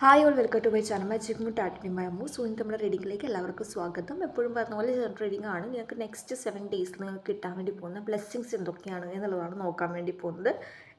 Hi all welcome to my channel my ടാറ്റിനി my Ammu so ഇന്ന് നമ്മുടെ റീഡിങ്ങിലേക്ക് എല്ലാവർക്കും സ്വാഗതം. എപ്പോഴും പറഞ്ഞ പോലെ ജനറൽ റീഡിംഗ് ആണ്. നിങ്ങൾക്ക് നെക്സ്റ്റ് സെവൻ ഡേയ്സ് നിങ്ങൾക്ക് കിട്ടാൻ വേണ്ടി പോകുന്ന ബ്ലെസ്സിങ്സ് എന്തൊക്കെയാണ് എന്നുള്ളതാണ് നോക്കാൻ വേണ്ടി പോകുന്നത്.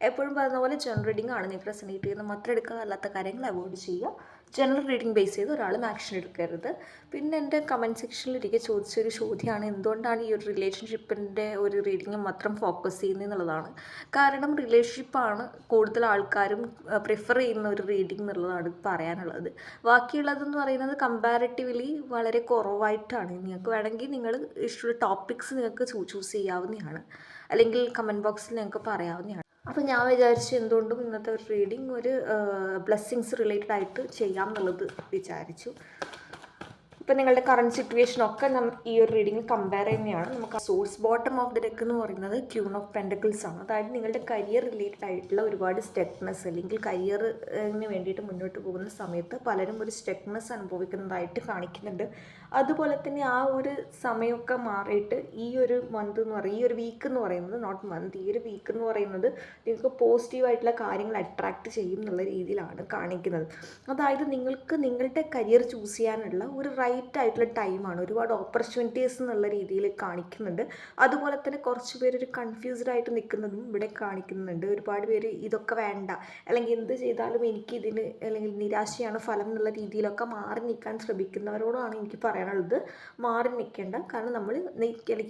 എപ്പോഴും പറഞ്ഞ പോലെ ജനറൽ റീഡിംഗ് ആണ്. നിങ്ങൾക്ക് റെസനേറ്റ് ചെയ്യുന്ന മാത്രം എടുക്കുക അല്ലാത്ത കാര്യങ്ങൾ അവോയ്ഡ് ചെയ്യുക. ജനറൽ റീഡിംഗ് ബേസ് ചെയ്ത് ഒരാളും ആക്ഷൻ എടുക്കരുത്. പിന്നെ എന്റെ കമന്റ് സെക്ഷനിൽ ഒരിക്കൽ ചോദിച്ചൊരു ചോദ്യമാണ് എന്തുകൊണ്ടാണ് ഈ ഒരു റിലേഷൻഷിപ്പിന്റെ ഒരു റീഡിങ് മാത്രം ഫോക്കസ് ചെയ്യുന്നത് എന്നുള്ളതാണ്. കാരണം റിലേഷൻഷിപ്പാണ് കൂടുതൽ ആൾക്കാരും പ്രിഫർ ചെയ്യുന്ന ഒരു റീഡിംഗ് എന്നുള്ളതാണ് പറയാനുള്ളത്. ബാക്കിയുള്ളതെന്ന് പറയുന്നത് കമ്പാരിറ്റീവ്ലി വളരെ കുറവായിട്ടാണ്. നിങ്ങൾക്ക് വേണമെങ്കിൽ നിങ്ങൾ ഇഷ്ടമുള്ള ടോപ്പിക്സ് നിങ്ങൾക്ക് ചൂസ് ചെയ്യാവുന്നതാണ്. അല്ലെങ്കിൽ കമന്റ് ബോക്സിൽ നിങ്ങൾക്ക് പറയാവുന്നതാണ്. അപ്പോൾ ഞാൻ വിചാരിച്ചു എന്തുകൊണ്ടും ഇന്നത്തെ റീഡിങ് ഒരു ബ്ലെസ്സിങ്സ് റിലേറ്റഡ് ആയിട്ട് ചെയ്യാം എന്നുള്ളത് വിചാരിച്ചു. ഇപ്പം നിങ്ങളുടെ കറണ്ട് സിറ്റുവേഷനൊക്കെ നം ഈ ഒരു റീഡിങ്ങിൽ കമ്പയർ തന്നെയാണ് നമുക്ക് source bottom of the deck എന്ന് പറയുന്നത് ക്യൂൺ ഓഫ് പെൻഡക്കിൾസ് ആണ്. അതായത് നിങ്ങളുടെ കരിയർ റിലേറ്റഡ് ആയിട്ടുള്ള ഒരുപാട് സ്റ്റെക്നെസ് അല്ലെങ്കിൽ കരിയറിന് വേണ്ടിയിട്ട് മുന്നോട്ട് പോകുന്ന സമയത്ത് പലരും ഒരു സ്റ്റെക്നെസ് അനുഭവിക്കുന്നതായിട്ട് കാണിക്കുന്നുണ്ട്. അതുപോലെ തന്നെ ആ ഒരു സമയമൊക്കെ മാറിയിട്ട് ഈ ഒരു മന്ത് എന്ന് പറയുന്നത് ഈ ഒരു വീക്ക് എന്ന് പറയുന്നത് നോട്ട് മന്ത് ഈ ഒരു വീക്ക് എന്ന് പറയുന്നത് നിങ്ങൾക്ക് പോസിറ്റീവായിട്ടുള്ള കാര്യങ്ങൾ അട്രാക്റ്റ് ചെയ്യും എന്നുള്ള രീതിയിലാണ് കാണിക്കുന്നത്. അതായത് നിങ്ങൾക്ക് നിങ്ങളുടെ കരിയർ ചൂസ് ചെയ്യാനുള്ള ഒരു റൈറ്റ് ആയിട്ടുള്ള ടൈമാണ്. ഒരുപാട് ഓപ്പർച്യൂണിറ്റീസ് എന്നുള്ള രീതിയിൽ കാണിക്കുന്നുണ്ട്. അതുപോലെ തന്നെ കുറച്ച് പേര് ഒരു കൺഫ്യൂസ്ഡ് ആയിട്ട് നിൽക്കുന്നതും ഇവിടെ കാണിക്കുന്നുണ്ട്. ഒരുപാട് പേര് ഇതൊക്കെ വേണ്ട. അല്ലെങ്കിൽ എന്ത് ചെയ്താലും എനിക്ക് ഇതിന് അല്ലെങ്കിൽ നിരാശയാണ് ഫലം എന്നുള്ള രീതിയിലൊക്കെ മാറി നിൽക്കാൻ ശ്രമിക്കുന്നവരോടാണ് എനിക്ക് പറയാനുള്ളത്. മാറി നിൽക്കേണ്ട. കാരണം നമ്മൾ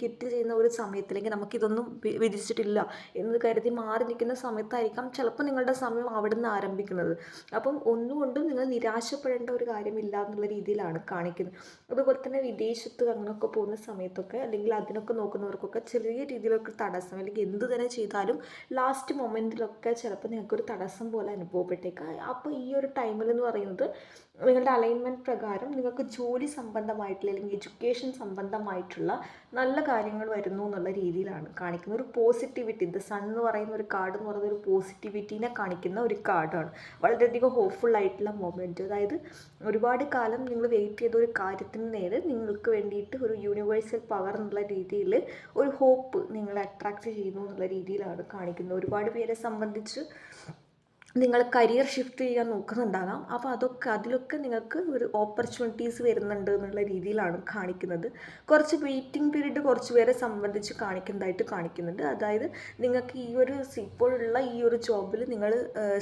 കിറ്റ് ചെയ്യുന്ന ഒരു സമയത്ത് അല്ലെങ്കിൽ നമുക്കിതൊന്നും വിധിച്ചിട്ടില്ല എന്ന് കരുതി മാറി നിൽക്കുന്ന സമയത്തായിരിക്കാം ചിലപ്പോൾ നിങ്ങളുടെ സമയം അവിടെ നിന്ന് ആരംഭിക്കുന്നത്. അപ്പം ഒന്നുകൊണ്ടും നിങ്ങൾ നിരാശപ്പെടേണ്ട ഒരു കാര്യമില്ല എന്നുള്ള രീതിയിലാണ് കാണിക്കുന്നത്. അതുപോലെ തന്നെ വിദേശത്ത് അങ്ങനെയൊക്കെ പോകുന്ന സമയത്തൊക്കെ അല്ലെങ്കിൽ അതിനൊക്കെ നോക്കുന്നവർക്കൊക്കെ ചെറിയ രീതിയിലൊക്കെ തടസ്സം അല്ലെങ്കിൽ എന്ത് തന്നെ ചെയ്താലും ലാസ്റ്റ് മൊമെന്റിലൊക്കെ ചിലപ്പോൾ നിങ്ങൾക്കൊരു തടസ്സം പോലെ അനുഭവപ്പെട്ടേക്കാം. അപ്പോൾ ഈ ഒരു ടൈമിൽ എന്ന് പറയുന്നത് നിങ്ങളുടെ അലൈൻമെന്റ് പ്രകാരം നിങ്ങൾക്ക് ജോലി സംബന്ധമായിട്ടുള്ള അല്ലെങ്കിൽ എഡ്യൂക്കേഷൻ സംബന്ധമായിട്ടുള്ള നല്ല കാര്യങ്ങൾ വരുന്നു എന്നുള്ള രീതിയിലാണ് കാണിക്കുന്നത്. ഒരു പോസിറ്റിവിറ്റി ദ സൺ എന്ന് പറയുന്ന ഒരു കാർഡ് എന്ന് പറയുന്നത് ഒരു പോസിറ്റിവിറ്റീനെ കാണിക്കുന്ന ഒരു കാർഡാണ് വളരെയധികം ഹോപ്പ്ഫുൾ ആയിട്ടുള്ള മൊമെന്റ് അതായത് ഒരുപാട് കാലം നിങ്ങൾ വെയിറ്റ് ചെയ്ത ഒരു കാര്യത്തിന് നേരെ നിങ്ങൾക്ക് വേണ്ടിയിട്ട് ഒരു യൂണിവേഴ്സൽ പവർ എന്നുള്ള രീതിയിൽ ഒരു ഹോപ്പ് നിങ്ങളെ അട്രാക്റ്റ് ചെയ്യുന്നു എന്നുള്ള രീതിയിലാണ് കാണിക്കുന്നത്. ഒരുപാട് പേരെ സംബന്ധിച്ച് നിങ്ങൾ കരിയർ ഷിഫ്റ്റ് ചെയ്യാൻ നോക്കുന്നുണ്ടാകാം. അപ്പോൾ അതൊക്കെ അതിലൊക്കെ നിങ്ങൾക്ക് ഒരു ഓപ്പർച്യൂണിറ്റീസ് വരുന്നുണ്ട് എന്നുള്ള രീതിയിലാണ് കാണിക്കുന്നത്. കുറച്ച് വെയിറ്റിംഗ് പീരീഡ് കുറച്ച് പേരെ സംബന്ധിച്ച് കാണിക്കുന്നതായിട്ട് കാണിക്കുന്നുണ്ട്. അതായത് നിങ്ങൾക്ക് ഈ ഒരു ഇപ്പോഴുള്ള ഈ ഒരു ജോബിൽ നിങ്ങൾ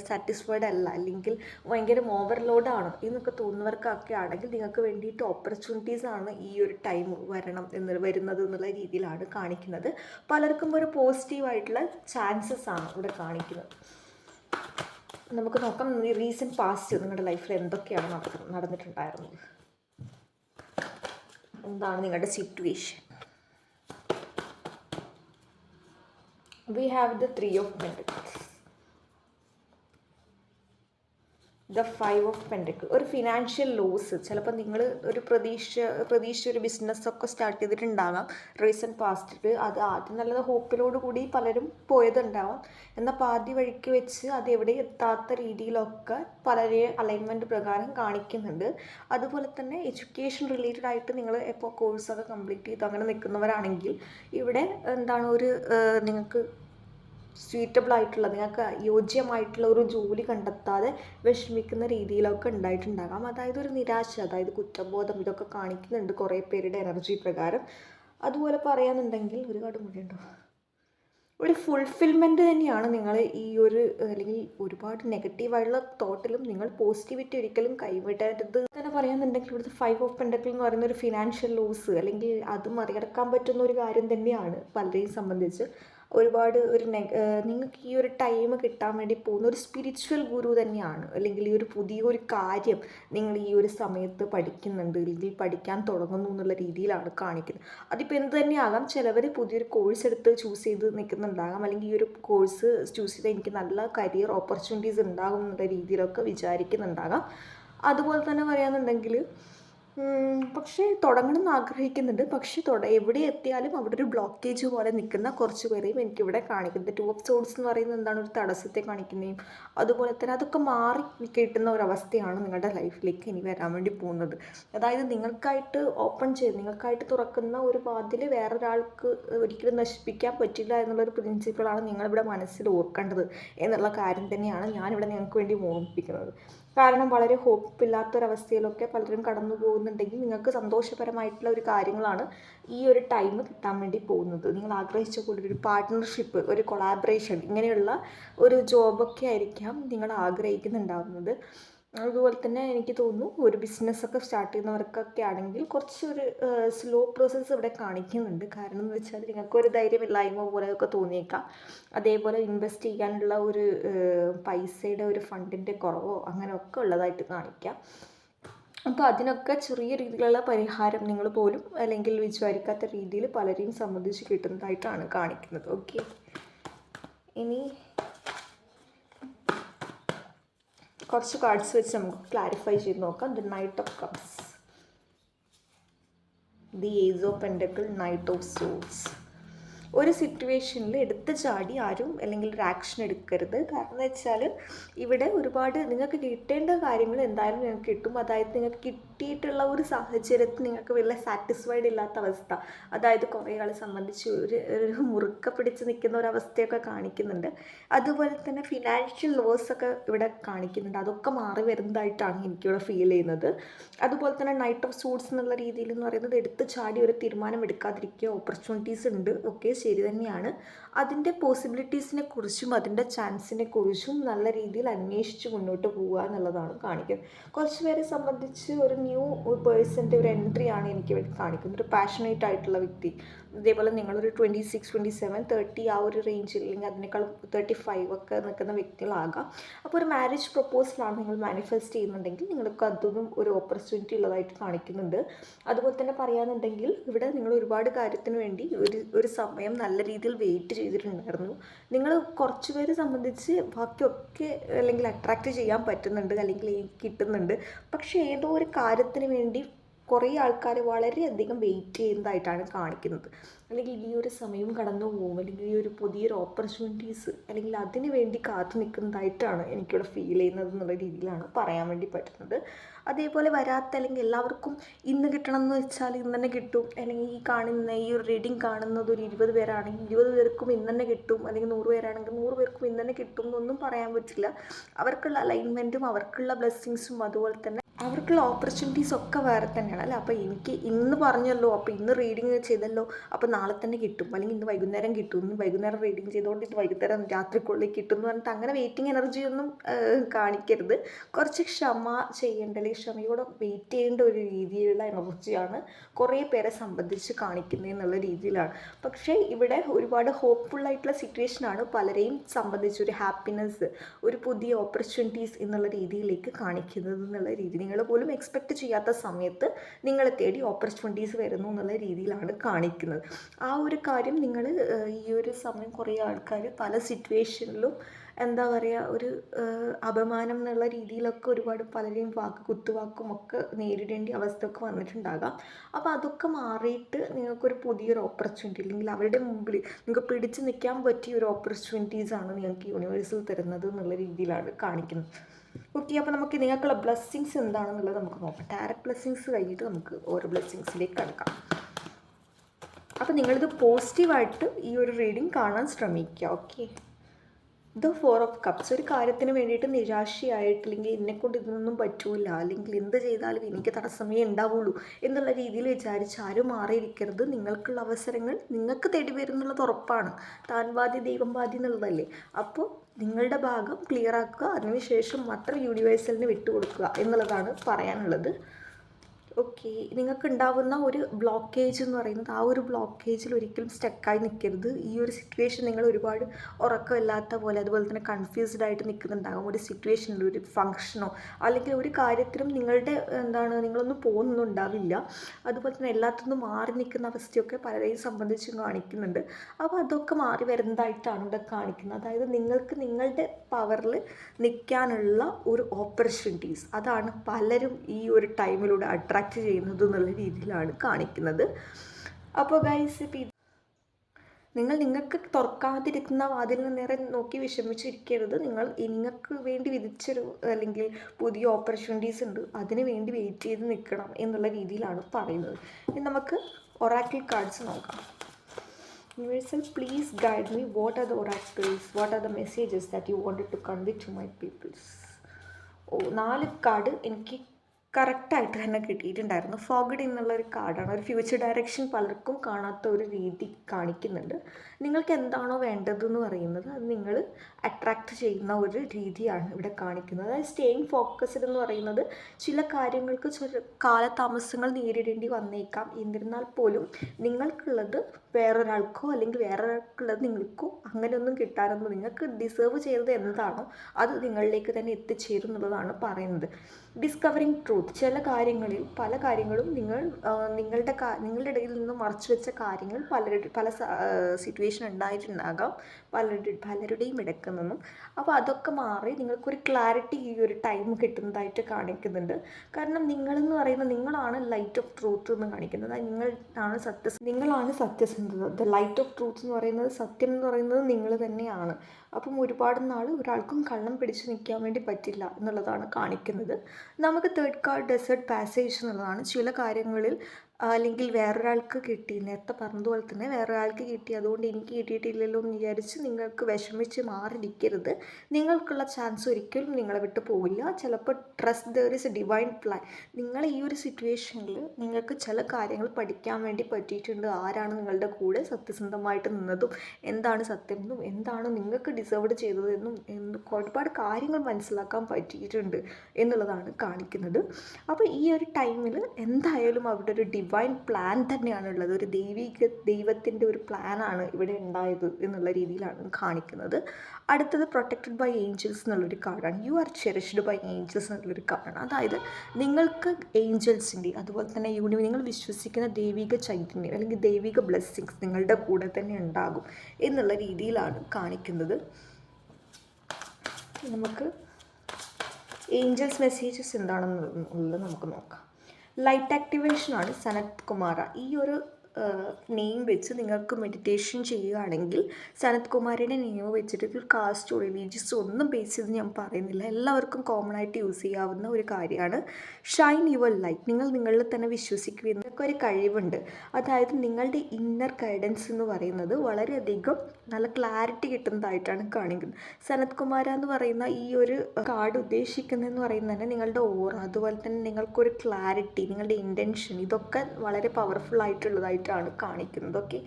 സാറ്റിസ്ഫൈഡ് അല്ല. അല്ലെങ്കിൽ ഭയങ്കര ഓവർലോഡാണ് എന്നൊക്കെ തോന്നുന്നവർക്കൊക്കെ ആണെങ്കിൽ നിങ്ങൾക്ക് വേണ്ടിയിട്ട് ഓപ്പർച്യൂണിറ്റീസ് ആണ് ഈ ഒരു ടൈം വരണം എന്ന് വരുന്നത് എന്നുള്ള രീതിയിലാണ് കാണിക്കുന്നത്. പലർക്കും ഒരു പോസിറ്റീവായിട്ടുള്ള ചാൻസസ് ആണ് ഇവിടെ കാണിക്കുന്നത്. നമുക്ക് നോക്കാം റീസെന്റ് പാസ്റ്റ് നിങ്ങളുടെ ലൈഫിൽ എന്തൊക്കെയാണ് നടക്കുന്നത് നടന്നിട്ടുണ്ടായിരുന്നത്? എന്താണ് നിങ്ങളുടെ situation we have the three of pentacles the five of pentacles ഒരു ഫിനാൻഷ്യൽ ലോസ് ചിലപ്പോൾ നിങ്ങൾ ഒരു പ്രതീക്ഷ പ്രതീക്ഷ ഒരു ബിസിനസ്സൊക്കെ സ്റ്റാർട്ട് ചെയ്തിട്ടുണ്ടാകാം റീസെന്റ് പാസ്റ്റിൽ അത് ആദ്യം നല്ലത് ഹോപ്പിലോട് കൂടി പലരും പോയതുണ്ടാവാം. എന്നാൽ പാതി വഴിക്ക് വെച്ച് അത് എവിടെ എത്താത്ത രീതിയിലൊക്കെ പലരെ അലൈൻമെന്റ് പ്രകാരം കാണിക്കുന്നുണ്ട്. അതുപോലെ തന്നെ എഡ്യൂക്കേഷൻ റിലേറ്റഡ് ആയിട്ട് നിങ്ങൾ ഇപ്പോൾ കോഴ്സൊക്കെ കംപ്ലീറ്റ് ചെയ്ത് അങ്ങനെ നിൽക്കുന്നവരാണെങ്കിൽ ഇവിടെ എന്താണ് ഒരു നിങ്ങൾക്ക് സ്യൂറ്റബിൾ ആയിട്ടുള്ള നിങ്ങൾക്ക് യോജ്യമായിട്ടുള്ള ഒരു ജോലി കണ്ടെത്താതെ വിഷമിക്കുന്ന രീതിയിലൊക്കെ ഉണ്ടായിട്ടുണ്ടാകാം. അതായത് ഒരു നിരാശ അതായത് കുറ്റബോധം ഇതൊക്കെ കാണിക്കുന്നുണ്ട് കുറേ പേരുടെ എനർജി പ്രകാരം. അതുപോലെ പറയാന്നുണ്ടെങ്കിൽ ഒരുപാട് മുടിയുണ്ടോ ഒരു ഫുൾഫിൽമെന്റ് തന്നെയാണ് നിങ്ങൾ ഈ ഒരു അല്ലെങ്കിൽ ഒരുപാട് നെഗറ്റീവായിട്ടുള്ള തോട്ടിലും നിങ്ങൾ പോസിറ്റിവിറ്റി ഒരിക്കലും കൈവിടരുത്. തന്നെ പറയാന്നുണ്ടെങ്കിൽ ഇവിടുത്തെ ഫൈവ് ഓഫ് പെൻഡക്കിൾ എന്ന് പറയുന്ന ഒരു ഫിനാൻഷ്യൽ ലോസ് അല്ലെങ്കിൽ അത് മറികടക്കാൻ പറ്റുന്ന ഒരു കാര്യം തന്നെയാണ് പലരെയും സംബന്ധിച്ച്. ഒരുപാട് ഒരു നിങ്ങൾക്ക് ഈ ഒരു ടൈം കിട്ടാൻ വേണ്ടി പോകുന്ന ഒരു സ്പിരിച്വൽ ഗുരു തന്നെയാണ്. അല്ലെങ്കിൽ ഈ ഒരു പുതിയൊരു കാര്യം നിങ്ങൾ ഈ ഒരു സമയത്ത് പഠിക്കുന്നുണ്ട്. അല്ലെങ്കിൽ പഠിക്കാൻ തുടങ്ങുന്നു എന്നുള്ള രീതിയിലാണ് കാണിക്കുന്നത്. അതിപ്പോൾ എന്ത് തന്നെയാകാം ചിലവർ പുതിയൊരു കോഴ്സ് എടുത്ത് ചൂസ് ചെയ്ത് നിൽക്കുന്നുണ്ടാകാം. അല്ലെങ്കിൽ ഈ ഒരു കോഴ്സ് ചൂസ് ചെയ്താൽ എനിക്ക് നല്ല കരിയർ ഓപ്പർച്യൂണിറ്റീസ് ഉണ്ടാകും എന്നുള്ള രീതിയിലൊക്കെ വിചാരിക്കുന്നുണ്ടാകാം. അതുപോലെ തന്നെ പറയാന്നുണ്ടെങ്കിൽ ഉം, പക്ഷേ തുടങ്ങണം എന്ന് ആഗ്രഹിക്കുന്നുണ്ട്. പക്ഷേ തുട എവിടെ എത്തിയാലും അവിടെ ഒരു ബ്ലോക്കേജ് പോലെ നിൽക്കുന്ന കുറച്ച് പേരെയും എനിക്കിവിടെ കാണിക്കുന്നത് ടു ഓഫ് സോഡ്സ് എന്ന് പറയുന്നത് എന്താണ്? ഒരു തടസ്സത്തെ കാണിക്കുന്നതും അതുപോലെ തന്നെ അതൊക്കെ മാറി കിട്ടുന്ന ഒരവസ്ഥയാണ് നിങ്ങളുടെ ലൈഫിലേക്ക് ഇനി വരാൻ വേണ്ടി പോകുന്നത്. അതായത് നിങ്ങൾക്കായിട്ട് ഓപ്പൺ ചെയ്ത് നിങ്ങൾക്കായിട്ട് തുറക്കുന്ന ഒരു വാതിൽ വേറൊരാൾക്ക് ഒരിക്കലും നശിപ്പിക്കാൻ പറ്റില്ല എന്നുള്ളൊരു പ്രിൻസിപ്പിളാണ് നിങ്ങളിവിടെ മനസ്സിൽ ഓർക്കേണ്ടത് എന്നുള്ള കാര്യം തന്നെയാണ് ഞാനിവിടെ നിങ്ങൾക്ക് വേണ്ടി ഓർമ്മിപ്പിക്കുന്നത്. കാരണം വളരെ ഹോപ്പ് ഹോപ്പില്ലാത്തൊരവസ്ഥയിലൊക്കെ പലരും കടന്നു പോകുന്നുണ്ടെങ്കിൽ നിങ്ങൾക്ക് സന്തോഷപരമായിട്ടുള്ള ഒരു കാര്യങ്ങളാണ് ഈ ഒരു ടൈം കിട്ടാൻ വേണ്ടി പോകുന്നത്. നിങ്ങൾ ആഗ്രഹിച്ച കൂടുതൽ ഒരു പാർട്ട്ണർഷിപ്പ് ഒരു കൊളാബറേഷൻ ഇങ്ങനെയുള്ള ഒരു ജോബൊക്കെ ആയിരിക്കാം നിങ്ങൾ ആഗ്രഹിക്കുന്നുണ്ടാവുന്നത്. അതുപോലെ തന്നെ എനിക്ക് തോന്നുന്നു ഒരു ബിസിനസ്സൊക്കെ സ്റ്റാർട്ട് ചെയ്യുന്നവർക്കൊക്കെ ആണെങ്കിൽ കുറച്ചൊരു സ്ലോ പ്രോസസ്സ് ഇവിടെ കാണിക്കുന്നുണ്ട്. കാരണം എന്ന് വെച്ചാൽ നിങ്ങൾക്കൊരു ധൈര്യമില്ലായ്മ പോലെയൊക്കെ തോന്നിയേക്കാം. അതേപോലെ ഇൻവെസ്റ്റ് ചെയ്യാനുള്ള ഒരു പൈസയുടെ ഒരു ഫണ്ടിന്റെ കുറവോ അങ്ങനെയൊക്കെ ഉള്ളതായിട്ട് കാണിക്കാം. അപ്പോൾ അതിനൊക്കെ ചെറിയ രീതിയിലുള്ള പരിഹാരം നിങ്ങൾ പോലും അല്ലെങ്കിൽ വിചാരിക്കാത്ത രീതിയിൽ പലരെയും സംബന്ധിച്ച് കിട്ടുന്നതായിട്ടാണ് കാണിക്കുന്നത്. ഓക്കെ ഇനി കുറച്ച് കാർഡ്സ് വെച്ച് നമുക്ക് ക്ലാരിഫൈ ചെയ്ത് നോക്കാം. The knight of cups the ace of pentacle knight of souls ഒരു സിറ്റുവേഷനിൽ എടുത്ത് ചാടി ആരും അല്ലെങ്കിൽ ഒരു ആക്ഷൻ എടുക്കരുത്. കാരണം എന്ന് വെച്ചാൽ ഇവിടെ ഒരുപാട് നിങ്ങൾക്ക് കിട്ടേണ്ട കാര്യങ്ങൾ എന്തായാലും നിങ്ങൾക്ക് കിട്ടും. അതായത് നിങ്ങൾക്ക് കിട്ടിയിട്ടുള്ള ഒരു സാഹചര്യത്തിൽ നിങ്ങൾക്ക് വലിയ സാറ്റിസ്ഫൈഡ് ഇല്ലാത്ത അവസ്ഥ. അതായത് കുറേ ആളെ സംബന്ധിച്ച് ഒരു ഒരു മുറുക്ക പിടിച്ച് നിൽക്കുന്ന ഒരു അവസ്ഥയൊക്കെ കാണിക്കുന്നുണ്ട്. അതുപോലെ തന്നെ ഫിനാൻഷ്യൽ ലോസ് ഒക്കെ ഇവിടെ കാണിക്കുന്നുണ്ട്. അതൊക്കെ മാറി വരുന്നതായിട്ടാണ് എനിക്കിവിടെ ഫീൽ ചെയ്യുന്നത്. അതുപോലെ തന്നെ നൈറ്റ് ഓഫ് സൂട്ട്സ് എന്നുള്ള രീതിയിൽ എന്ന് പറയുന്നത് എടുത്ത് ചാടി ഒരു തീരുമാനം എടുക്കാതിരിക്കുക. ഓപ്പർച്യൂണിറ്റീസ് ഉണ്ട്. ഓക്കെ ശരി തന്നെയാണ്. അതിന്റെ പോസിബിലിറ്റീസിനെ കുറിച്ചും അതിന്റെ ചാൻസിനെ കുറിച്ചും നല്ല രീതിയിൽ അന്വേഷിച്ച് മുന്നോട്ട് പോവുക എന്നുള്ളതാണ് കാണിക്കുന്നത്. കുറച്ച് പേരെ സംബന്ധിച്ച് ഒരു ന്യൂ പേഴ്സന്റെ ഒരു എൻട്രി ആണ് എനിക്ക് കാണിക്കുന്നത്. ഒരു പാഷനേറ്റ് ആയിട്ടുള്ള വ്യക്തി. അതേപോലെ നിങ്ങളൊരു twenty six twenty seven thirty ആ ഒരു റേഞ്ചിൽ അല്ലെങ്കിൽ അതിനേക്കാൾ തേർട്ടി ഫൈവ് ഒക്കെ നിൽക്കുന്ന വ്യക്തികളാകാം. അപ്പോൾ ഒരു മാരേജ് പ്രപ്പോസലാണ് നിങ്ങൾ മാനിഫെസ്റ്റ് ചെയ്യുന്നുണ്ടെങ്കിൽ നിങ്ങൾക്ക് അതൊന്നും ഒരു ഓപ്പർച്യൂണിറ്റി ഉള്ളതായിട്ട് കാണിക്കുന്നുണ്ട്. അതുപോലെ തന്നെ പറയാനുണ്ടെങ്കിൽ ഇവിടെ നിങ്ങൾ ഒരുപാട് കാര്യത്തിന് വേണ്ടി ഒരു ഒരു സമയം നല്ല രീതിയിൽ വെയിറ്റ് ചെയ്തിട്ടുണ്ടായിരുന്നു. നിങ്ങൾ കുറച്ച് പേരെ സംബന്ധിച്ച് ബാക്കിയൊക്കെ അല്ലെങ്കിൽ അട്രാക്റ്റ് ചെയ്യാൻ പറ്റുന്നുണ്ട് അല്ലെങ്കിൽ കിട്ടുന്നുണ്ട്. പക്ഷേ ഏതോ ഒരു കാര്യത്തിന് വേണ്ടി കുറേ ആൾക്കാർ വളരെയധികം വെയിറ്റ് ചെയ്യുന്നതായിട്ടാണ് കാണിക്കുന്നത്. അല്ലെങ്കിൽ ഈ ഒരു സമയം കടന്നു പോകും. അല്ലെങ്കിൽ ഈ ഒരു പുതിയൊരു ഓപ്പർച്യൂണിറ്റീസ് അല്ലെങ്കിൽ അതിന് വേണ്ടി കാത്തു നിൽക്കുന്നതായിട്ടാണ് എനിക്കിവിടെ ഫീൽ ചെയ്യുന്നത് എന്നുള്ള രീതിയിലാണ് പറയാൻ വേണ്ടി പറ്റുന്നത്. അതേപോലെ വരാത്ത അല്ലെങ്കിൽ എല്ലാവർക്കും ഇന്ന് കിട്ടണം എന്ന് വെച്ചാൽ ഇന്ന് തന്നെ കിട്ടും. അല്ലെങ്കിൽ ഈ കാണുന്ന ഈ ഒരു റീഡിങ് കാണുന്നത് ഒരു ഇരുപത് പേരാണെങ്കിൽ ഇരുപത് പേർക്കും ഇന്ന് തന്നെ കിട്ടും. അല്ലെങ്കിൽ നൂറ് പേരാണെങ്കിൽ നൂറ് പേർക്കും ഇന്ന് തന്നെ കിട്ടും എന്നൊന്നും പറയാൻ പറ്റില്ല. അവർക്കുള്ള അലൈൻമെന്റും അവർക്കുള്ള ബ്ലെസ്സിങ്സും അതുപോലെ തന്നെ അവർക്കുള്ള ഓപ്പർച്യൂണിറ്റീസ് ഒക്കെ വേറെ തന്നെയാണ്. അല്ലേ? അപ്പോൾ എനിക്ക് ഇന്ന് പറഞ്ഞല്ലോ അപ്പോൾ ഇന്ന് റീഡിങ് ചെയ്തല്ലോ അപ്പോൾ നാളെ തന്നെ കിട്ടും. അല്ലെങ്കിൽ ഇന്ന് വൈകുന്നേരം കിട്ടും. ഇന്ന് വൈകുന്നേരം റീഡിങ് ചെയ്തുകൊണ്ട് ഇത് വൈകുന്നേരം രാത്രിക്കുള്ളിൽ കിട്ടും എന്ന് പറഞ്ഞിട്ട് അങ്ങനെ വെയിറ്റിംഗ് എനർജി ഒന്നും കാണിക്കരുത്. കുറച്ച് ക്ഷമ ചെയ്യേണ്ട അല്ലെങ്കിൽ ക്ഷമയോടെ വെയിറ്റ് ചെയ്യേണ്ട ഒരു രീതിയിലുള്ള എനർജിയാണ് കുറേ പേരെ സംബന്ധിച്ച് കാണിക്കുന്നത് എന്നുള്ള രീതിയിലാണ്. പക്ഷേ ഇവിടെ ഒരുപാട് ഹോപ്പ്ഫുള്ളായിട്ടുള്ള സിറ്റുവേഷനാണ് പലരെയും സംബന്ധിച്ച് ഒരു ഹാപ്പിനെസ് ഒരു പുതിയ ഓപ്പർച്യൂണിറ്റീസ് എന്നുള്ള രീതിയിലേക്ക് കാണിക്കുന്നത് എന്നുള്ള രീതി നിങ്ങൾ പോലും എക്സ്പെക്റ്റ് ചെയ്യാത്ത സമയത്ത് നിങ്ങളെ തേടി ഓപ്പർച്യൂണിറ്റീസ് വരുന്നു എന്നുള്ള രീതിയിലാണ് കാണിക്കുന്നത്. ആ ഒരു കാര്യം നിങ്ങൾ ഈ ഒരു സമയം കുറേ ആൾക്കാർ പല സിറ്റുവേഷനിലും എന്താ പറയുക ഒരു അപമാനം എന്നുള്ള രീതിയിലൊക്കെ ഒരുപാട് പലരെയും വാക്ക് കുത്തുവാക്കും ഒക്കെ നേരിടേണ്ട അവസ്ഥയൊക്കെ വന്നിട്ടുണ്ടാകാം. അപ്പോൾ അതൊക്കെ മാറിയിട്ട് നിങ്ങൾക്കൊരു പുതിയൊരു ഓപ്പർച്യൂണിറ്റി അല്ലെങ്കിൽ അവരുടെ മുമ്പിൽ നിങ്ങൾക്ക് പിടിച്ചു നിൽക്കാൻ പറ്റിയ ഒരു ഓപ്പർച്യൂണിറ്റീസാണ് നിങ്ങൾക്ക് യൂണിവേഴ്സിൽ തരുന്നത് എന്നുള്ള രീതിയിലാണ് കാണിക്കുന്നത്. ഓക്കെ അപ്പോൾ നമുക്ക് നിങ്ങൾക്കുള്ള ബ്ലെസ്സിങ്സ് എന്താണെന്നുള്ളത് നമുക്ക് നോക്കാം. ടാരറ്റ് ബ്ലെസ്സിങ്സ് കഴിഞ്ഞിട്ട് നമുക്ക് ഓരോ ബ്ലെസ്സിങ്സിലേക്ക് കടക്കാം. അപ്പോൾ നിങ്ങളിത് പോസിറ്റീവായിട്ട് ഈ ഒരു റീഡിങ് കാണാൻ ശ്രമിക്കുക. Okay. The four of cups ഒരു കാര്യത്തിന് വേണ്ടിയിട്ട് നിരാശയായിട്ട് അല്ലെങ്കിൽ എന്നെക്കൊണ്ട് ഇതൊന്നും പറ്റൂല. അല്ലെങ്കിൽ എന്ത് ചെയ്താലും എനിക്ക് തടസ്സമേ ഉണ്ടാവുള്ളൂ എന്നുള്ള രീതിയിൽ വിചാരിച്ച് ആരും മാറിയിരിക്കരുത്. നിങ്ങൾക്കുള്ള അവസരങ്ങൾ നിങ്ങൾക്ക് തേടി വരുന്നുള്ളത് ഉറപ്പാണ്. താൻ ബാധ്യ ദൈവം ബാധ്യ എന്നുള്ളതല്ലേ. അപ്പോൾ നിങ്ങളുടെ ഭാഗം ക്ലിയർ ആക്കുക. അതിനുശേഷം മാത്രം യൂണിവേഴ്സലിന് വിട്ടുകൊടുക്കുക എന്നുള്ളതാണ് പറയാനുള്ളത്. ഓക്കെ നിങ്ങൾക്ക് ഉണ്ടാവുന്ന ഒരു ബ്ലോക്കേജ് എന്ന് പറയുന്നത് ആ ഒരു ബ്ലോക്കേജിൽ ഒരിക്കലും സ്റ്റക്കായി നിൽക്കരുത്. ഈ ഒരു സിറ്റുവേഷൻ നിങ്ങൾ ഒരുപാട് ഉറക്കമില്ലാത്ത പോലെ അതുപോലെ തന്നെ കൺഫ്യൂസ്ഡ് ആയിട്ട് നിൽക്കുന്നുണ്ടാകും. ഒരു സിറ്റുവേഷനിൽ ഒരു ഫംഗ്ഷനോ അല്ലെങ്കിൽ ഒരു കാര്യത്തിലും നിങ്ങളുടെ എന്താണ് നിങ്ങളൊന്നും പോകുന്നുണ്ടാവില്ല അതുപോലെ തന്നെ എല്ലാത്തിനും മാറി നിൽക്കുന്ന അവസ്ഥയൊക്കെ പലരെയും സംബന്ധിച്ചും കാണിക്കുന്നുണ്ട്. അപ്പോൾ അതൊക്കെ മാറി വരുന്നതായിട്ടാണ് ഇവിടെ കാണിക്കുന്നത്. അതായത് നിങ്ങൾക്ക് നിങ്ങളുടെ പവറിൽ നിൽക്കാനുള്ള ഒരു ഓപ്പർച്യൂണിറ്റീസ് അതാണ് പലരും ഈ ഒരു ടൈമിലൂടെ അട്രാക്ട് അട്രാക്റ്റ് ചെയ്യുന്നത് എന്നുള്ള രീതിയിലാണ് കാണിക്കുന്നത്. അപ്പോൾ ഗൈസ് നിങ്ങൾ നിങ്ങൾക്ക് തുറക്കാതിരിക്കുന്ന വാതിലിന് നേരെ നോക്കി വിഷമിച്ചിരിക്കരുത്. നിങ്ങൾ നിങ്ങൾക്ക് വേണ്ടി വിധിച്ചൊരു അല്ലെങ്കിൽ പുതിയ ഓപ്പർച്യൂണിറ്റീസ് ഉണ്ട്. അതിന് വേണ്ടി വെയിറ്റ് ചെയ്ത് നിൽക്കണം എന്നുള്ള രീതിയിലാണ് പറയുന്നത്. ഇനി നമുക്ക് ഒറാക്കിൾ കാർഡ്സ് നോക്കാം. Universal please guide me what are the oracles what are the messages that you wanted to convey to my peoples oh നാല് കാർഡ് എനിക്ക് കറക്റ്റായിട്ട് തന്നെ കിട്ടിയിട്ടുണ്ടായിരുന്നു. ഫോഗഡ് എന്നുള്ള ഒരു കാർഡാണ്. ഒരു ഫ്യൂച്ചർ ഡയറക്ഷൻ പലർക്കും കാണാത്ത ഒരു രീതി കാണിക്കുന്നുണ്ട്. നിങ്ങൾക്ക് എന്താണോ വേണ്ടതെന്ന് പറയുന്നത് അത് നിങ്ങൾ അട്രാക്റ്റ് ചെയ്യുന്ന ഒരു രീതിയാണ് ഇവിടെ കാണിക്കുന്നത്. അതായത് സ്റ്റേയിങ് ഫോക്കസ്ഡ് എന്ന് പറയുന്നത് ചില കാര്യങ്ങൾക്ക് ചില കാലതാമസങ്ങൾ നേരിടേണ്ടി വന്നേക്കാം. എന്നിരുന്നാൽ പോലും നിങ്ങൾക്കുള്ളത് വേറൊരാൾക്കോ അല്ലെങ്കിൽ വേറൊരാൾക്കുള്ളത് നിങ്ങൾക്കോ അങ്ങനെയൊന്നും കിട്ടാനൊന്നും നിങ്ങൾക്ക് ഡിസേർവ് ചെയ്തത് എന്താണോ അത് നിങ്ങളിലേക്ക് തന്നെ എത്തിച്ചേരും എന്നുള്ളതാണ് പറയുന്നത്. ഡിസ്കവറിങ് ട്രൂത്ത് ചില കാര്യങ്ങളിൽ പല കാര്യങ്ങളും നിങ്ങൾ നിങ്ങളുടെ നിങ്ങളുടെ ഇടയിൽ നിന്ന് മറച്ചു വെച്ച കാര്യങ്ങൾ പലരുടെ പല സിറ്റുവേഷൻ ഉണ്ടായിട്ടുണ്ടാകാം. പലരുടെ പലരുടെയും ഇടയ്ക്ക് നിന്നും. അപ്പോൾ അതൊക്കെ മാറി നിങ്ങൾക്കൊരു ക്ലാരിറ്റി ഈ ഒരു ടൈം കിട്ടുന്നതായിട്ട് കാണിക്കുന്നുണ്ട്. കാരണം നിങ്ങളെന്ന് പറയുന്നത് നിങ്ങളാണ് ലൈറ്റ് ഓഫ് ട്രൂത്ത് എന്ന് കാണിക്കുന്നത്. നിങ്ങളാണ് സത്യ നിങ്ങളാണ് സത്യസന്ധത. ദ ലൈറ്റ് ഓഫ് ട്രൂത്ത് എന്ന് പറയുന്നത് സത്യം എന്ന് പറയുന്നത് നിങ്ങൾ തന്നെയാണ്. അപ്പം ഒരുപാട് നാൾ ഒരാൾക്കും കള്ളം പിടിച്ച് നിൽക്കാൻ വേണ്ടി പറ്റില്ല എന്നുള്ളതാണ് കാണിക്കുന്നത്. നമുക്ക് തേർഡ് കാർഡ് ഡെസേർട്ട് പാസേജ് എന്നുള്ളതാണ്. ചില കാര്യങ്ങളിൽ അല്ലെങ്കിൽ വേറൊരാൾക്ക് കിട്ടി. നേരത്തെ പറഞ്ഞതുപോലെ തന്നെ വേറൊരാൾക്ക് കിട്ടി. അതുകൊണ്ട് എനിക്ക് കിട്ടിയിട്ടില്ലല്ലോ എന്ന് വിചാരിച്ച് നിങ്ങൾക്ക് വിഷമിച്ച് മാറിയിരിക്കരുത് നിങ്ങൾക്കുള്ള ചാൻസ് ഒരിക്കലും നിങ്ങളെ വിട്ട് പോവില്ല. ചിലപ്പോൾ trust there is divine plan നിങ്ങൾ ഈ ഒരു സിറ്റുവേഷനിൽ നിങ്ങൾക്ക് ചില കാര്യങ്ങൾ പഠിക്കാൻ വേണ്ടി പറ്റിയിട്ടുണ്ട്. ആരാണ് നിങ്ങളുടെ കൂടെ സത്യസന്ധമായിട്ട് നിന്നതും എന്താണ് സത്യം എന്നും എന്താണ് നിങ്ങൾക്ക് ഡിസേർവ്ഡ് ചെയ്തതെന്നും ഒരുപാട് കാര്യങ്ങൾ മനസ്സിലാക്കാൻ പറ്റിയിട്ടുണ്ട് എന്നുള്ളതാണ് കാണിക്കുന്നത്. അപ്പോൾ ഈ ഒരു ടൈമിൽ എന്തായാലും അവിടെ ഒരു ഡിവൈൻ പ്ലാൻ തന്നെയാണുള്ളത്. ഒരു ദൈവിക ദൈവത്തിന്റെ ഒരു പ്ലാനാണ് ഇവിടെ ഉണ്ടായത് എന്നുള്ള രീതിയിലാണ് കാണിക്കുന്നത്. അടുത്തത് പ്രൊട്ടക്റ്റഡ് ബൈ ഏഞ്ചൽസ് എന്നുള്ളൊരു കാർഡാണ്. You are cherished by angels എന്നുള്ളൊരു കാർഡാണ്. അതായത് നിങ്ങൾക്ക് ഏഞ്ചൽസിന്റെ അതുപോലെ തന്നെ യൂണി നിങ്ങൾ വിശ്വസിക്കുന്ന ദൈവിക ചൈതന്യം അല്ലെങ്കിൽ ദൈവിക ബ്ലെസ്സിങ്സ് നിങ്ങളുടെ കൂടെ തന്നെ ഉണ്ടാകും എന്നുള്ള രീതിയിലാണ് കാണിക്കുന്നത്. നമുക്ക് ഏഞ്ചൽസ് മെസ്സേജസ് എന്താണെന്നുള്ളത് നമുക്ക് നോക്കാം. ലൈറ്റ് ആക്ടിവേഷനാണ് സനത് കുമാര ഈ ഒരു നെയിം വെച്ച് നിങ്ങൾക്ക് മെഡിറ്റേഷൻ ചെയ്യുകയാണെങ്കിൽ സനത് കുമാരയുടെ നെയിം വെച്ചിട്ട് ഒരു കാസ്റ്റോ റിലീജിയസോ ഒന്നും ബേസ് ചെയ്ത് ഞാൻ പറയുന്നില്ല. എല്ലാവർക്കും കോമൺ ആയിട്ട് യൂസ് ചെയ്യാവുന്ന ഒരു കാര്യമാണ് ഷൈൻ യുവർ ലൈറ്റ് നിങ്ങൾ നിങ്ങളിൽ തന്നെ വിശ്വസിക്കുക എന്നൊക്കെ ഒരു കഴിവുണ്ട്. അതായത് നിങ്ങളുടെ ഇന്നർ ഗൈഡൻസ് എന്ന് പറയുന്നത് വളരെയധികം നല്ല ക്ലാരിറ്റി കിട്ടുന്നതായിട്ടാണ് കാണിക്കുന്നത്. സനത് കുമാര എന്ന് പറയുന്ന ഈ ഒരു കാർഡ് ഉദ്ദേശിക്കുന്നതെന്ന് പറയുന്നത് തന്നെ നിങ്ങളുടെ ഓറ അതുപോലെ തന്നെ നിങ്ങൾക്കൊരു ക്ലാരിറ്റി നിങ്ങളുടെ ഇന്റൻഷൻ ഇതൊക്കെ വളരെ പവർഫുൾ ആയിട്ടുള്ളതായിട്ടാണ് കാണിക്കുന്നത്. ഓക്കെ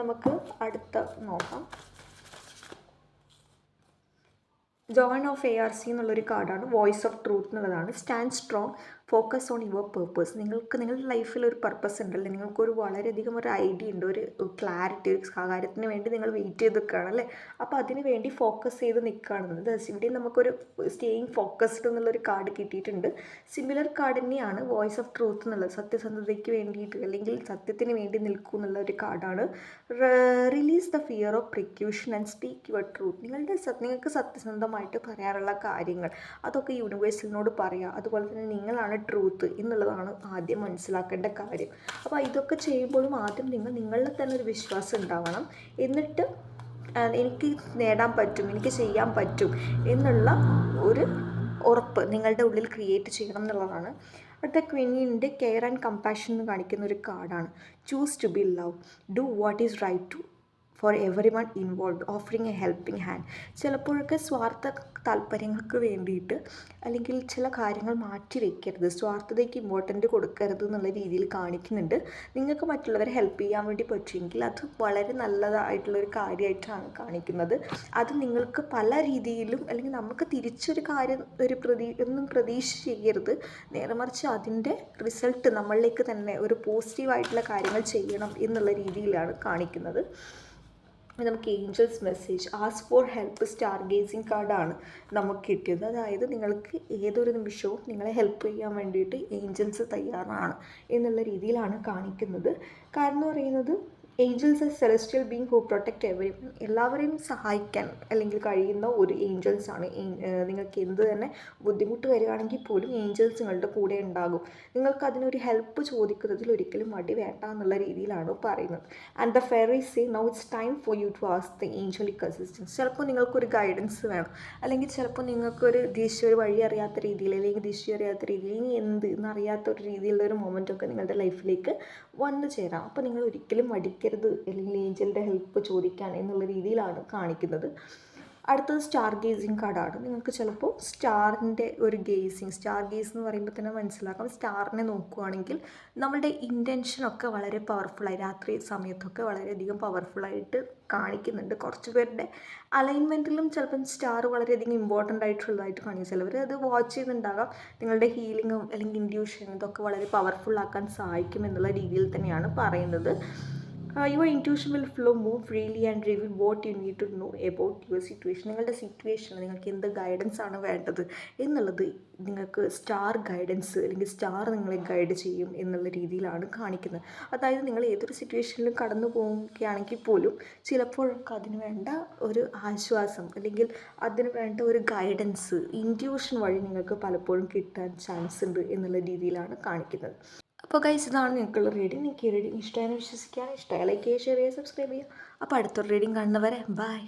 നമുക്ക് അടുത്ത നോക്കാം. Joan of A R C എന്നുള്ളൊരു കാർഡാണ് വോയിസ് ഓഫ് ട്രൂത്ത് എന്നുള്ളതാണ്. Stand strong focus on your purpose നിങ്ങൾക്ക് നിങ്ങളുടെ ലൈഫിൽ ഒരു പർപ്പസ് ഉണ്ടല്ലേ നിങ്ങൾക്കൊരു വളരെയധികം ഒരു ഐഡിയ ഉണ്ട്. ഒരു ക്ലാരിറ്റി ഒരു കാര്യത്തിന് വേണ്ടി നിങ്ങൾ വെയിറ്റ് ചെയ്ത് നിൽക്കുകയാണ് അല്ലേ? അപ്പോൾ അതിന് വേണ്ടി ഫോക്കസ് ചെയ്ത് നിൽക്കുകയാണെന്നത് ഇവിടെ നമുക്കൊരു സ്റ്റേയിങ് ഫോക്കസ്ഡ് എന്നുള്ളൊരു കാർഡ് കിട്ടിയിട്ടുണ്ട്. സിമിലർ കാർഡ് തന്നെയാണ് വോയിസ് ഓഫ് ട്രൂത്ത് എന്നുള്ളത്. സത്യസന്ധതയ്ക്ക് വേണ്ടിയിട്ട് അല്ലെങ്കിൽ സത്യത്തിന് വേണ്ടി നിൽക്കൂ എന്നുള്ള ഒരു കാർഡാണ് release the fear of persecution and speak your truth നിങ്ങളുടെ നിങ്ങൾക്ക് സത്യസന്ധമായിട്ട് പറയാറുള്ള കാര്യങ്ങൾ. അതൊക്കെ യൂണിവേഴ്സിനോട് പറയുക അതുപോലെ തന്നെ നിങ്ങളാണ് ട്രൂത്ത് എന്നുള്ളതാണ് ആദ്യം മനസ്സിലാക്കേണ്ട കാര്യം. അപ്പോൾ ഇതൊക്കെ ചെയ്യുമ്പോഴും ആദ്യം നിങ്ങൾ നിങ്ങളിൽ തന്നെ ഒരു വിശ്വാസം ഉണ്ടാവണം. എന്നിട്ട് എനിക്ക് നേടാൻ പറ്റും എനിക്ക് ചെയ്യാൻ പറ്റും എന്നുള്ള ഒരു ഉറപ്പ് നിങ്ങളുടെ ഉള്ളിൽ ക്രിയേറ്റ് ചെയ്യണം എന്നുള്ളതാണ്. അടുത്ത ക്വീനിന്റെ കെയർ ആൻഡ് കമ്പാഷൻ എന്ന് കാണിക്കുന്ന ഒരു കാർഡാണ് choose to be love do what is right to for everyone involve offering a helping hand ചിലപ്പോഴൊക്കെ സ്വാർത്ഥ താല്പര്യങ്ങൾക്ക് വേണ്ടിയിട്ട് അല്ലെങ്കിൽ ചില കാര്യങ്ങൾ മാറ്റി വയ്ക്കരുത് സ്വാർത്ഥതയ്ക്ക് ഇമ്പോർട്ടന്റ് കൊടുക്കരുത് എന്നുള്ള രീതിയിൽ കാണിക്കുന്നുണ്ട്. നിങ്ങൾക്ക് മറ്റുള്ളവരെ ഹെൽപ്പ് ചെയ്യാൻ വേണ്ടി പറ്റുമെങ്കിൽ അത് വളരെ നല്ലതായിട്ടുള്ളൊരു കാര്യമായിട്ടാണ് കാണിക്കുന്നത്. അത് നിങ്ങൾക്ക് പല രീതിയിലും അല്ലെങ്കിൽ നമുക്ക് തിരിച്ചൊരു കാര്യം ഒരു പ്രതീ ഒന്നും പ്രതീക്ഷ ചെയ്യരുത്. നേരെ മറിച്ച് അതിന്റെ റിസൾട്ട് നമ്മളിലേക്ക് തന്നെ ഒരു പോസിറ്റീവായിട്ടുള്ള കാര്യങ്ങൾ ചെയ്യണം എന്നുള്ള രീതിയിലാണ് കാണിക്കുന്നത്. നമുക്ക് angels message ask for help stargazing കാർഡാണ് നമുക്ക് കിട്ടിയത്. അതായത് നിങ്ങൾക്ക് ഏതൊരു നിമിഷവും നിങ്ങളെ ഹെൽപ്പ് ചെയ്യാൻ വേണ്ടിയിട്ട് ഏഞ്ചൽസ് തയ്യാറാണ് എന്നുള്ള രീതിയിലാണ് കാണിക്കുന്നത്. കാരണം എന്ന് പറയുന്നത് angels a celestial being who protect every എല്ലാവരെയും സഹായിക്കാൻ അല്ലെങ്കിൽ കഴിയുന്ന ഒരു ഏഞ്ചൽസ് ആണ്. നിങ്ങൾക്ക് എന്ത് തന്നെ ബുദ്ധിമുട്ട് വരികയാണെങ്കിൽ പോലും ഏഞ്ചൽസ് നിങ്ങളുടെ കൂടെ ഉണ്ടാകും. നിങ്ങൾക്ക് അതിനൊരു ഹെൽപ്പ് ചോദിക്കുന്നതിൽ ഒരിക്കലും മടി വേണ്ട എന്നുള്ള രീതിയിലാണ് പറയുന്നത്. And the fairy say now it's time for you to ask the angelic assistance ചിലപ്പോൾ നിങ്ങൾക്കൊരു ഗൈഡൻസ് വേണം. അല്ലെങ്കിൽ ചിലപ്പോൾ നിങ്ങൾക്കൊരു ദിശ ഒരു വഴി അറിയാത്ത രീതിയിൽ അല്ലെങ്കിൽ ദിശ അറിയാത്ത രീതിയിൽ ഇനി എന്ത് എന്നറിയാത്ത ഒരു രീതിയിലുള്ള ഒരു മൊമെന്റ് ഒക്കെ നിങ്ങളുടെ ലൈഫിലേക്ക് വന്നു ചേരാം. അപ്പോൾ നിങ്ങൾ ഒരിക്കലും മടിക്കരുത് അല്ലെങ്കിൽ ഏഞ്ചലിന്റെ ഹെൽപ്പ് ചോദിക്കാൻ എന്നുള്ള രീതിയിലാണ് കാണിക്കുന്നത്. അടുത്തത് സ്റ്റാർ ഗേസിങ് കാർഡാണ്. നിങ്ങൾക്ക് ചിലപ്പോൾ സ്റ്റാറിന്റെ ഒരു ഗേസിങ് സ്റ്റാർ ഗേസ് എന്ന് പറയുമ്പോൾ തന്നെ മനസ്സിലാക്കാം. സ്റ്റാറിനെ നോക്കുകയാണെങ്കിൽ നമ്മളുടെ ഇന്റൻഷനൊക്കെ വളരെ പവർഫുള്ളായി രാത്രി സമയത്തൊക്കെ വളരെയധികം പവർഫുള്ളായിട്ട് കാണിക്കുന്നുണ്ട്. കുറച്ച് പേരുടെ അലൈൻമെന്റിലും ചിലപ്പം സ്റ്റാർ വളരെയധികം ഇമ്പോർട്ടന്റ് ആയിട്ടുള്ളതായിട്ട് കാണിക്കും. ചിലവർ അത് വാച്ച് ചെയ്യുന്നുണ്ടാകാം. നിങ്ങളുടെ ഹീലിങ്ങും അല്ലെങ്കിൽ ഇൻഡ്യൂഷനും ഇതൊക്കെ വളരെ പവർഫുള്ളാക്കാൻ സഹായിക്കും എന്നുള്ള രീതിയിൽ തന്നെയാണ് പറയുന്നത്. Your intuition will flow move freely and reveal what you need to know about your situation നിങ്ങളുടെ സിറ്റുവേഷൻ നിങ്ങൾക്ക് എന്ത് ഗൈഡൻസ് ആണ് വേണ്ടത് എന്നുള്ളത് നിങ്ങൾക്ക് സ്റ്റാർ ഗൈഡൻസ് അല്ലെങ്കിൽ സ്റ്റാർ നിങ്ങളെ ഗൈഡ് ചെയ്യും എന്നുള്ള രീതിയിലാണ് കാണിക്കുന്നത്. അതായത് നിങ്ങൾ ഏതൊരു സിറ്റുവേഷനിലും കടന്നു പോവുകയാണെങ്കിൽ പോലും ചിലപ്പോഴൊക്കെ അതിന് വേണ്ട ഒരു ആശ്വാസം അല്ലെങ്കിൽ അതിന് വേണ്ട ഒരു ഗൈഡൻസ് ഇന്റ്യൂഷൻ വഴി നിങ്ങൾക്ക് പലപ്പോഴും കിട്ടാൻ ചാൻസ് ഉണ്ട് എന്നുള്ള രീതിയിലാണ് കാണിക്കുന്നത്. അപ്പോൾ ഗൈസ് ഇതാണ് നിങ്ങൾക്കുള്ള റീഡിങ് നിങ്ങൾക്ക് ഈ റീഡിങ് ഇഷ്ടമായെന്ന് വിശ്വസിക്കാൻ ഇഷ്ടമായി ലൈക്ക് ചെയ്യുക ഷെയർ ചെയ്യുക സബ്സ്ക്രൈബ് ചെയ്യുക. അപ്പോൾ അടുത്തൊരു റീഡിങ് കാണുന്നവരെ ബൈ